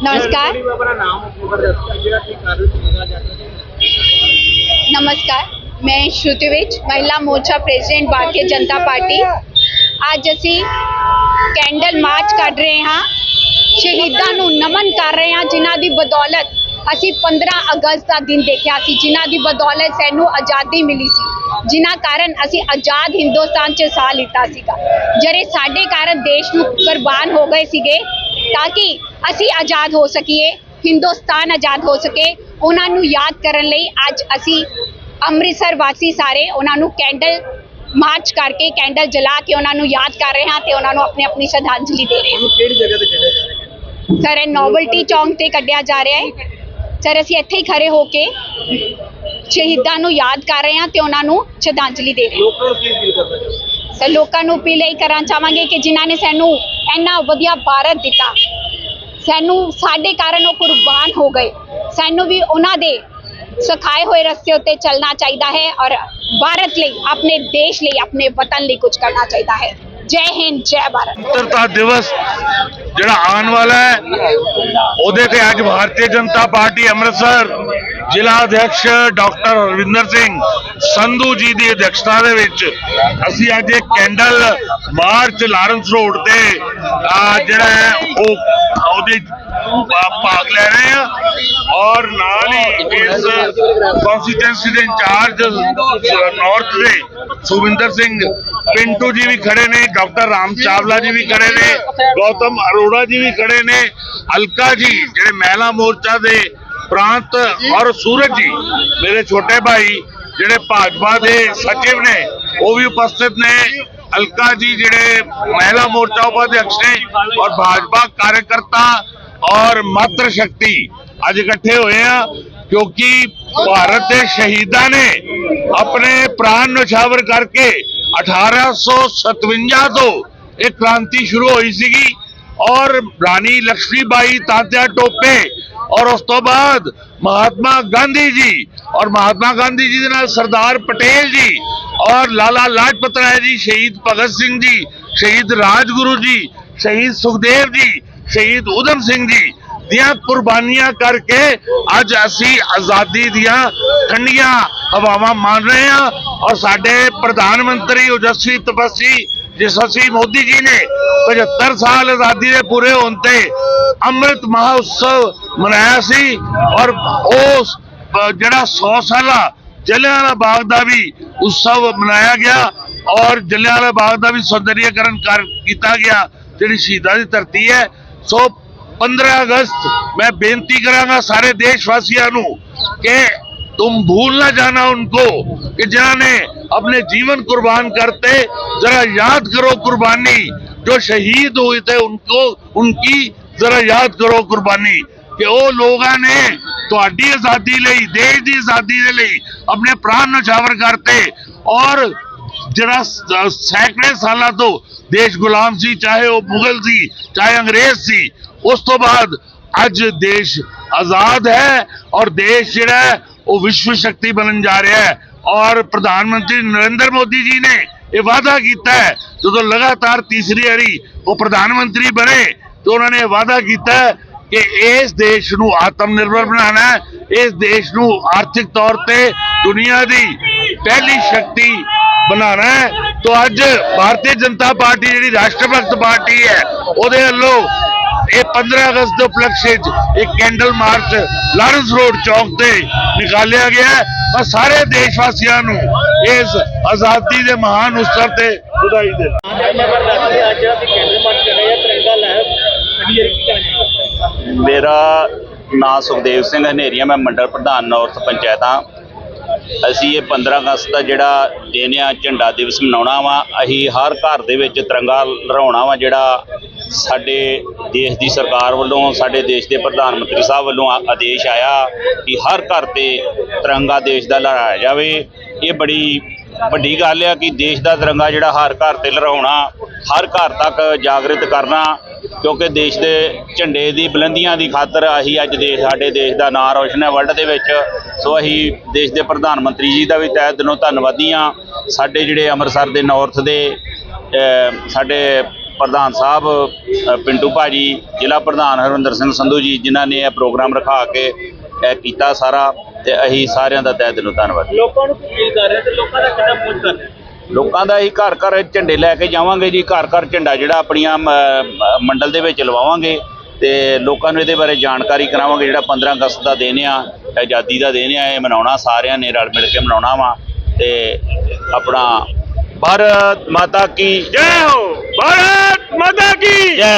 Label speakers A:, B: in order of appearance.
A: नमस्कार
B: अपना नाम ऊपर ਜਿਹੜਾ ਕੀ ਕਰ ਰਹੇ ਸੀਗਾ ਜਾ
A: ਨਮਸਕਾਰ ਮੈਂ ਸ਼ਰੁਤੀ ਵਿੱਚ ਮਹਿਲਾ ਮੋਰਚਾ ਪ੍ਰੈਜ਼ੀਡੈਂਟ ਭਾਰਤੀ ਜਨਤਾ ਪਾਰਟੀ ਅੱਜ ਅਸੀਂ ਕੈਂਡਲ ਮਾਰਚ ਕੱਢ ਰਹੇ ਹਾਂ ਸ਼ਹੀਦਾਂ ਨੂੰ ਨਮਨ ਕਰ ਰਹੇ ਹਾਂ ਜਿਨ੍ਹਾਂ ਦੀ ਬਦੌਲਤ ਅਸੀਂ 15 ਅਗਸਤ ਦਾ ਦਿਨ ਦੇਖਿਆ ਸੀ ਜਿਨ੍ਹਾਂ ਦੀ ਬਦੌਲਤ ਸਾਨੂੰ ਆਜ਼ਾਦੀ ਮਿਲੀ ਸੀ ਜਿਨ੍ਹਾਂ ਕਾਰਨ ਅਸੀਂ ਆਜ਼ਾਦ ਹਿੰਦੁਸਤਾਨ 'ਚ ਸਾਹ ਲਿੱਤਾ ਸੀਗਾ ਜਿਹੜੇ ਸਾਡੇ ਕਾਰਨ ਦੇਸ਼ ਨੂੰ ਕੁਰਬਾਨ ਹੋ ਗਏ ਸੀਗੇ ਤਾਂ ਕਿ ਅਸੀਂ ਆਜ਼ਾਦ ਹੋ ਸਕੀਏ ਹਿੰਦੁਸਤਾਨ ਆਜ਼ਾਦ ਹੋ ਸਕੇ। ਉਹਨਾਂ ਨੂੰ ਯਾਦ ਕਰਨ ਲਈ ਅੱਜ ਅਸੀਂ ਅੰਮ੍ਰਿਤਸਰ ਵਾਸੀ ਸਾਰੇ ਉਹਨਾਂ ਨੂੰ ਕੈਂਡਲ ਮਾਰਚ ਕਰਕੇ ਕੈਂਡਲ ਜਲਾ ਕੇ ਉਹਨਾਂ ਨੂੰ ਯਾਦ ਕਰ ਰਹੇ ਹਾਂ ਤੇ ਉਹਨਾਂ ਨੂੰ ਆਪਣੀ ਆਪਣੀ ਸ਼ਰਧਾਂਜਲੀ ਦੇ ਰਹੇ
B: ਉਹਨੂੰ ਕਿਹੜੀ ਜਗ੍ਹਾ ਤੇ ਕੱਢਿਆ ਜਾ ਰਿਹਾ ਹੈ?
A: ਸਰ ਇਹ ਨੋਵਲਟੀ ਚੌਂਕ ਤੇ ਕੱਢਿਆ ਜਾ ਰਿਹਾ ਹੈ। ਸਰ ਅਸੀਂ ਇੱਥੇ ਹੀ ਖੜੇ ਹੋ ਕੇ ਸ਼ਹੀਦਾਂ ਨੂੰ ਯਾਦ ਕਰ ਰਹੇ ਹਾਂ ਤੇ ਉਹਨਾਂ ਨੂੰ ਸ਼ਰਧਾਂਜਲੀ ਦੇ ਰਹੇ ਹਾਂ।
B: ਲੋਕਾਂ ਨੂੰ ਕੀ ਫੀਲ ਕਰਨਾ ਚਾਹੁੰਦੇ
A: ਸਰ ਲੋਕਾਂ ਨੂੰ ਅਪੀਲ ਇਹ ਕਰਨਾ ਚਾਹਾਂਗੇ ਕਿ ਜਿਨ੍ਹਾਂ ਨੇ ਸਾਨੂੰ ਇੰਨਾ ਵਧੀਆ ਭਾਰਤ ਦਿੱਤਾ। ਸਾਨੂੰ, ਸਾਡੇ ਕਾਰਨ ਉਹ ਕੁਰਬਾਨ ਹੋ ਗਏ। ਸਾਨੂੰ ਵੀ ਉਹਨਾਂ ਦੇ ਸਿਖਾਏ ਹੋਏ ਰਸਤੇ ਉੱਤੇ ਚੱਲਣਾ ਚਾਹੀਦਾ ਹੈ ਔਰ ਭਾਰਤ ਲਈ, ਆਪਣੇ ਦੇਸ਼ ਲਈ, ਆਪਣੇ ਵਤਨ ਲਈ ਕੁਝ ਕਰਨਾ ਚਾਹੀਦਾ ਹੈ। ਜੈ ਹਿੰਦ, ਜੈ ਭਾਰਤ।
C: ਸੁਤੰਤਰਤਾ ਦਿਵਸ ਜਿਹੜਾ ਆਉਣ ਵਾਲਾ ਹੈ, ਉਹਦੇ ਤੇ ਅੱਜ ਭਾਰਤੀ ਜਨਤਾ ਪਾਰਟੀ ਅੰਮ੍ਰਿਤਸਰ ਜ਼ਿਲ੍ਹਾ ਅਧਿਕਸ਼ ਡਾਕਟਰ ਰਵਿੰਦਰ ਸਿੰਘ ਸੰਧੂ ਜੀ ਦੀ ਅਧਿਕਸ਼ਤਾ ਦੇ ਵਿੱਚ ਅਸੀਂ ਅੱਜ ਇੱਕ ਕੈਂਡਲ ਮਾਰਚ ਲਾਰੈਂਸ ਰੋਡ ਤੇ ਜਿਹੜਾ ਹੈ, ਉਹ, ਉਹਦੇ ਭਾਗ ਲੈ ਰਹੇ ਆ ਔਰ ਨਾਲ ਹੀ ਇਸ ਕਨਸਟੀਟੈਂਸੀ ਦੇ ਇੰਚਾਰਜ ਨਾਰਥ ਦੇ ਸੁਵਿੰਦਰ ਸਿੰਘ ਪਿੰਟੂ ਜੀ ਵੀ ਖੜੇ ਨੇ, ਡਾਕਟਰ ਰਾਮ ਚਾਵਲਾ ਜੀ ਵੀ ਖੜੇ ਨੇ, ਗੌਤਮ ਅਰੋੜਾ ਜੀ ਵੀ ਖੜੇ ਨੇ, ਅਲਕਾ ਜੀ, ਜਿਹੜੇ ਮਹਿਲਾ ਮੋਰਚਾ ਦੇ ਪ੍ਰਾਂਤ ਔਰ ਸੂਰਜ ਜੀ, ਮੇਰੇ ਛੋਟੇ ਭਾਈ ਜਿਹੜੇ ਭਾਜਪਾ ਦੇ ਸਚਿਵ ਨੇ, ਉਹ ਵੀ ਉਪਸਥਿਤ ਨੇ। ਅਲਕਾ ਜੀ ਜਿਹੜੇ ਮਹਿਲਾ ਮੋਰਚਾ ਉਪਾਧਿਅਕਸ਼ ਨੇ ਔਰ ਭਾਜਪਾ ਕਾਰਜਕਰਤਾ ਔਰ ਮਾਤਰ ਸ਼ਕਤੀ ਅੱਜ ਇਕੱਠੇ ਹੋਏ ਆ, ਕਿਉਂਕਿ ਭਾਰਤ ਦੇ ਸ਼ਹੀਦਾਂ ਨੇ ਆਪਣੇ ਪ੍ਰਾਣ ਨਿਛਾਵਰ ਕਰਕੇ 1857 ਤੋਂ ਇਹ ਕ੍ਰਾਂਤੀ ਸ਼ੁਰੂ ਹੋਈ ਸੀਗੀ। ਔਰ ਰਾਣੀ ਲక్ష్ਮੀਬਾਈ ਤਾਂਤਿਆ ਟੋਪੇ ਔਰ ਉਸ ਤੋਂ ਬਾਅਦ ਮਹਾਤਮਾ ਗਾਂਧੀ ਜੀ ਔਰ ਮਹਾਤਮਾ ਗਾਂਧੀ ਜੀ ਦੇ ਨਾਲ ਸਰਦਾਰ ਪਟੇਲ ਜੀ ਔਰ ਲਾਲਾ ਲਾਜਪਤ ਰਾਏ ਜੀ, ਸ਼ਹੀਦ ਭਗਤ ਸਿੰਘ ਜੀ, ਸ਼ਹੀਦ ਰਾਜਗੁਰੂ ਜੀ, ਸ਼ਹੀਦ ਸੁਖਦੇਵ ਜੀ, ਸ਼ਹੀਦ ਊਧਮ ਸਿੰਘ ਜੀ ਦੀਆਂ ਕੁਰਬਾਨੀਆਂ ਕਰਕੇ ਅੱਜ ਅਸੀਂ ਆਜ਼ਾਦੀ ਦੀਆਂ ਠੰਡੀਆਂ ਹਵਾਵਾਂ ਮਾਣ ਰਹੇ ਹਾਂ। ਔਰ ਸਾਡੇ ਪ੍ਰਧਾਨ ਮੰਤਰੀ ਓਜਸਵੀ ਜਿਸ ਅਸੀਂ ਮੋਦੀ ਜੀ ਨੇ 75 ਸਾਲ ਆਜ਼ਾਦੀ ਦੇ ਪੂਰੇ ਹੋਣ ਤੇ ਅੰਮ੍ਰਿਤ ਮਹੋਤਸਵ ਮਨਾਇਆ ਸੀ ਔਰ ਉਸ ਅ, ਜਿਹੜਾ 100 ਸਾਲਾ ਜਲਿਆਂਵਾਲਾ ਬਾਗ ਦਾ ਵੀ ਉਤਸਵ ਮਨਾਇਆ ਗਿਆ ਔਰ ਜਲਿਆਂਵਾਲਾ ਬਾਗ ਦਾ ਵੀ ਸੌਂਦਰਯਕਰਨ ਕਰ ਕੀਤਾ ਗਿਆ ਜਿਹੜੀ ਸ਼ਹੀਦਾਂ ਦੀ ਧਰਤੀ ਹੈ ਸੋ 15 अगस्त मैं बेनती करांगा सारे देशवासियों नु कि तुम भूल ना जाना उनको कि जिन्होंने अपने जीवन कुर्बान करते जरा याद करो कुर्बानी जो शहीद हुए थे उनको उनकी जरा याद करो कुर्बानी ਕਿ ਉਹ ਲੋਕਾਂ ਨੇ ਤੁਹਾਡੀ ਆਜ਼ਾਦੀ ਲਈ ਦੇਸ਼ ਦੀ ਆਜ਼ਾਦੀ ਦੇ ਲਈ ਆਪਣੇ ਪ੍ਰਾਣ ਨਿਛਾਵਰ ਕਰਤੇ ਔਰ ਜਿਹੜਾ ਸ- ਸੈਂਕੜੇ ਸਾਲਾਂ ਤੋਂ ਦੇਸ਼ ਗੁਲਾਮ ਸੀ ਚਾਹੇ ਉਹ ਮੁਗਲ ਸੀ ਚਾਹੇ ਅੰਗਰੇਜ਼ ਸੀ ਉਸ ਤੋਂ ਬਾਅਦ ਅੱਜ ਦੇਸ਼ ਆਜ਼ਾਦ ਹੈ ਔਰ ਦੇਸ਼ ਜਿਹੜਾ ਹੈ ਉਹ ਵਿਸ਼ਵ ਸ਼ਕਤੀ ਬਣਨ ਜਾ ਰਿਹਾ ਹੈ ਔਰ ਪ੍ਰਧਾਨ ਮੰਤਰੀ ਨਰਿੰਦਰ ਮੋਦੀ ਜੀ ਨੇ ਇਹ ਵਾਅਦਾ ਕੀਤਾ ਹੈ, ਜਦੋਂ ਲਗਾਤਾਰ ਤੀਸਰੀ ਵਾਰੀ ਉਹ ਪ੍ਰਧਾਨ ਮੰਤਰੀ ਬਣੇ, ਤੇ ਉਹਨਾਂ ਨੇ ਵਾਅਦਾ ਕੀਤਾ ਕਿ ਇਸ ਦੇਸ਼ ਨੂੰ ਆਤਮ ਨਿਰਭਰ ਬਣਾਉਣਾ ਹੈ, ਇਸ ਦੇਸ਼ ਨੂੰ ਆਰਥਿਕ ਤੌਰ ਤੇ ਦੁਨੀਆ ਦੀ ਪਹਿਲੀ ਸ਼ਕਤੀ ਬਣਾਉਣਾ ਹੈ। ਤੋਂ ਅੱਜ ਭਾਰਤੀ ਜਨਤਾ ਪਾਰਟੀ ਜਿਹੜੀ ਰਾਸ਼ਟਰ ਭਗਤ ਪਾਰਟੀ ਹੈ, ਉਹਦੇ ਵੱਲੋਂ ਇਹ 15 ਅਗਸਤ ਦੇ ਉਪਲਕਸ਼ ਵਿੱਚ ਇੱਕ ਕੈਂਡਲ ਮਾਰਚ ਲਾਰੈਂਸ ਰੋਡ ਚੌਕ ਤੇ ਨਿਕਾਲਿਆ ਗਿਆ ਮੈਂ ਸਾਰੇ ਦੇਸ਼ ਵਾਸੀਆਂ ਨੂੰ ਇਸ ਆਜ਼ਾਦੀ ਦੇ ਮਹਾਨ ਉਤਸਵ ਤੇ ਵਧਾਈ ਦਿੰਦਾ
D: ਮੇਰਾ ਨਾਂ ਸੁਖਦੇਵ ਸਿੰਘ ਹਨੇਰੀਆ, ਮੈਂ ਮੰਡਲ ਪ੍ਰਧਾਨ ਨਾਰਥ ਪੰਚਾਇਤਾਂ ਅਸੀਂ ਇਹ 15 ਅਗਸਤ ਦਾ ਜਿਹੜਾ ਦਿਨ ਆ, ਝੰਡਾ ਦਿਵਸ ਮਨਾਉਣਾ ਵਾ। ਅਸੀਂ ਹਰ ਘਰ ਦੇ ਵਿੱਚ ਤਿਰੰਗਾ ਲਹਿਰਾਉਣਾ ਵਾ, ਜਿਹੜਾ ਸਾਡੇ ਦੇਸ਼ ਦੀ ਸਰਕਾਰ ਵੱਲੋਂ, ਸਾਡੇ ਦੇਸ਼ ਦੇ ਪ੍ਰਧਾਨ ਮੰਤਰੀ ਸਾਹਿਬ ਵੱਲੋਂ ਆ- ਆਦੇਸ਼ ਆਇਆ ਕਿ ਹਰ ਘਰ ਤੇ ਤਿਰੰਗਾ ਦੇਸ਼ ਦਾ ਲਹਿਰਾਇਆ ਜਾਵੇ। ਇਹ ਬੜੀ ਵੱਡੀ ਗੱਲ ਆ ਕਿ ਦੇਸ਼ ਦਾ ਤਿਰੰਗਾ ਜਿਹੜਾ ਹਰ ਘਰ ਤੇ ਲਹਿਰਾਉਣਾ, ਹਰ ਘਰ ਤੱਕ ਜਾਗਰਿਤ ਕਰਨਾ, ਕਿਉਂਕਿ ਦੇਸ਼ ਦੇ ਝੰਡੇ ਦੀ, ਬੁਲੰਦੀਆਂ ਦੀ ਖਾਤਰ ਅਸੀਂ ਅੱਜ ਦੇਸ਼ ਸਾਡੇ ਦੇਸ਼ ਦਾ ਨਾਂ ਰੋਸ਼ਨ ਹੈ ਵਰਲਡ ਦੇ ਵਿੱਚ। ਸੋ ਅਸੀਂ ਦੇਸ਼ ਦੇ ਪ੍ਰਧਾਨ ਮੰਤਰੀ ਜੀ ਦਾ ਵੀ ਤਹਿ ਦਿਲੋਂ ਧੰਨਵਾਦੀ ਹਾਂ। ਸਾਡੇ ਜਿਹੜੇ ਅੰਮ੍ਰਿਤਸਰ ਦੇ ਨਾਰਥ ਦੇ ਸਾਡੇ ਪ੍ਰਧਾਨ ਸਾਹਿਬ ਪਿੰਟੂ ਭਾਜੀ ਜ਼ਿਲ੍ਹਾ ਪ੍ਰਧਾਨ ਹਰਵਿੰਦਰ ਸਿੰਘ ਸੰਧੂ ਜੀ ਜਿਨ੍ਹਾਂ ਨੇ ਇਹ ਪ੍ਰੋਗਰਾਮ ਰਖਾ ਕੇ ਇਹ ਕੀਤਾ ਸਾਰਾ ਤੇ ਅਸੀਂ ਸਾਰਿਆਂ ਦਾ ਤਹਿ ਦਿਲੋਂ ਧੰਨਵਾਦ।
B: ਲੋਕਾਂ ਨੂੰ ਅਪੀਲ ਕਰ ਰਹੇ ਤੇ ਲੋਕਾਂ ਦਾ ਕਿੰਨਾ ਪਹੁੰਚ ਕਰ ਰਹੇ
D: ਲੋਕਾਂ ਦਾ ਹੀ ਘਰ ਘਰ ਝੰਡੇ ਲੈ ਕੇ ਜਾਵਾਂਗੇ ਜੀ ਘਰ ਘਰ ਝੰਡਾ ਜਿਹੜਾ ਆਪਣੀਆਂ ਮੰਡਲ ਦੇ ਵਿੱਚ ਲਵਾਵਾਂਗੇ ਤੇ ਲੋਕਾਂ ਨੂੰ ਇਹਦੇ ਬਾਰੇ ਜਾਣਕਾਰੀ ਕਰਾਵਾਂਗੇ ਜਿਹੜਾ 15 ਅਗਸਤ ਦਾ ਦਿਨ ਆ ਆਜ਼ਾਦੀ ਦਾ ਦਿਨ ਆ ਇਹ ਮਨਾਉਣਾ ਸਾਰਿਆਂ ਨੇ ਰਲ ਮਿਲ ਕੇ ਮਨਾਉਣਾ ਵਾ ਤੇ ਆਪਣਾ ਭਾਰਤ ਮਾਤਾ ਕੀ
C: ਜੈ ਹੋ! भारत माता की
D: ਜੈ